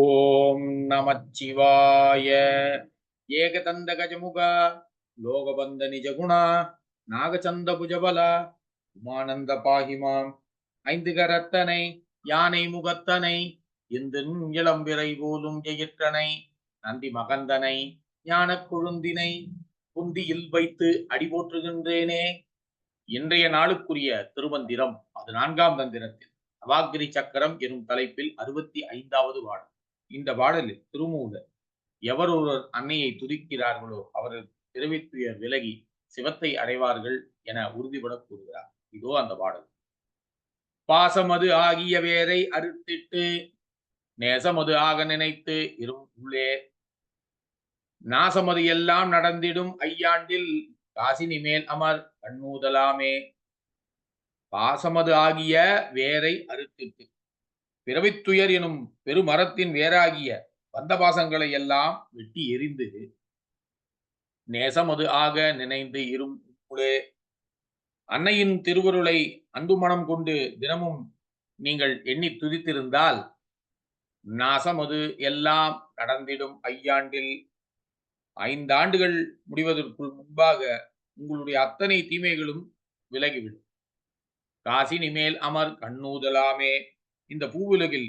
ஓம் நமச்சிவாய. ஏகதந்த கஜமுக லோகபந்த நிஜகுண நாகச்சந்த புஜபல உமானந்த பாகிமாம் ஐந்து கரத்தனை யானை முகத்தனை இந்தின் இளம்பிறை போலும் எயிற்றனை நந்தி மகந்தனை ஞான கொழுந்தினை குந்தியில் வைத்து அடி போற்றுகின்றேனே. இன்றைய நாளுக்குரிய திருமந்திரம் அது நான்காம் தந்திரத்தில் அவாகிரி சக்கரம் எனும் தலைப்பில் அறுபத்தி ஐந்தாவது பாடல் இந்த பாடலில் திருமூலர் எவர் ஒருவர் அன்னையை துதிக்கிறார்களோ அவர்கள் பிறவித்துயர் விலகி சிவத்தை அடைவார்கள் என உறுதிபட கூறுகிறார். இதோ அந்த பாடல். பாசமது ஆகிய வேரை அறுத்திட்டு நேசமது ஆக நினைத்து இரும் உள்ளே. நாசமது எல்லாம் நடந்திடும் ஐயாண்டில் காசினி மேல் அமர் கண்ணூதலாமே. பாசமது ஆகிய வேரை அறுத்திட்டு பிறவித்துயர் எனும் பெருமரத்தின் வேறாகிய வந்தபாசங்களை எல்லாம் வெட்டி எரிந்து நேசமது ஆக நினைந்து இரும் உள்ளே அன்னையின் திருவருளை அன்பு மனம் கொண்டு தினமும் நீங்கள் எண்ணி துதித்திருந்தால் நாசமது எல்லாம் நடந்திடும் ஐயாண்டில். ஐந்தாண்டுகள் முடிவதற்குள் முன்பாக உங்களுடைய அத்தனை தீமைகளும் விலகிவிடும். காசினி மேல் அமர் கண்ணூதலாமே. இந்த பூவுலகில்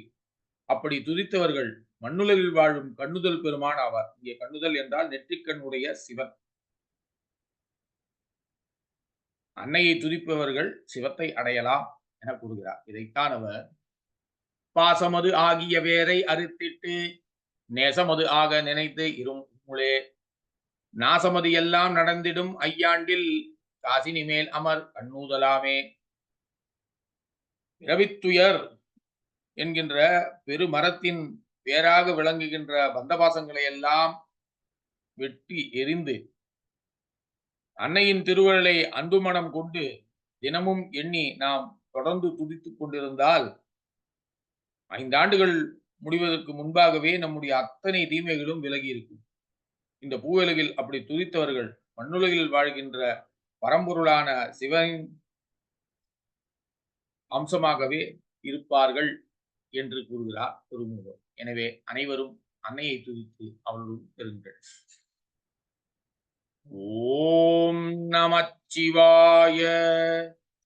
அப்படி துதித்தவர்கள் மண்ணுலகில் வாழும் கண்ணுதல் பெருமான் ஆவார். இங்கே கண்ணுதல் என்றால் நெற்றிக்கண்ணுடைய சிவன். அன்னையை துதிப்பவர்கள் சிவத்தை அடையலாம் என கூறுகிறார். இதைத்தான் அவர் பாசமது ஆகிய வேரை அறுத்திட்டு நேசமது ஆக நினைத்து இரும் முளே நாசமது எல்லாம் நடந்திடும் ஐயாண்டில் காசினி மேல் அமர் கண்ணூதலாமே. பிறவித்துயர் என்கின்ற பெருமரத்தின் வேறாக விளங்குகின்ற பந்தபாசங்களை எல்லாம் வெட்டி எரிந்து அன்னையின் திருவருளை அன்பு மனம் கொண்டு தினமும் எண்ணி நாம் தொடர்ந்து துதித்துக் கொண்டிருந்தால் ஐந்தாண்டுகள் முடிவதற்கு முன்பாகவே நம்முடைய அத்தனை தீமைகளும் விலகி இருக்கும். இந்த பூவுலகில் அப்படி துதித்தவர்கள் மண்ணுலகில் வாழ்கின்ற பரம்பொருளான சிவனின் அம்சமாகவே இருப்பார்கள். என்று கூறுகிறார் திருமூலர் எனவே அனைவரும் அன்னையை துதித்து அவளுடன் பெறுங்கள். ஓம் நமச்சிவாய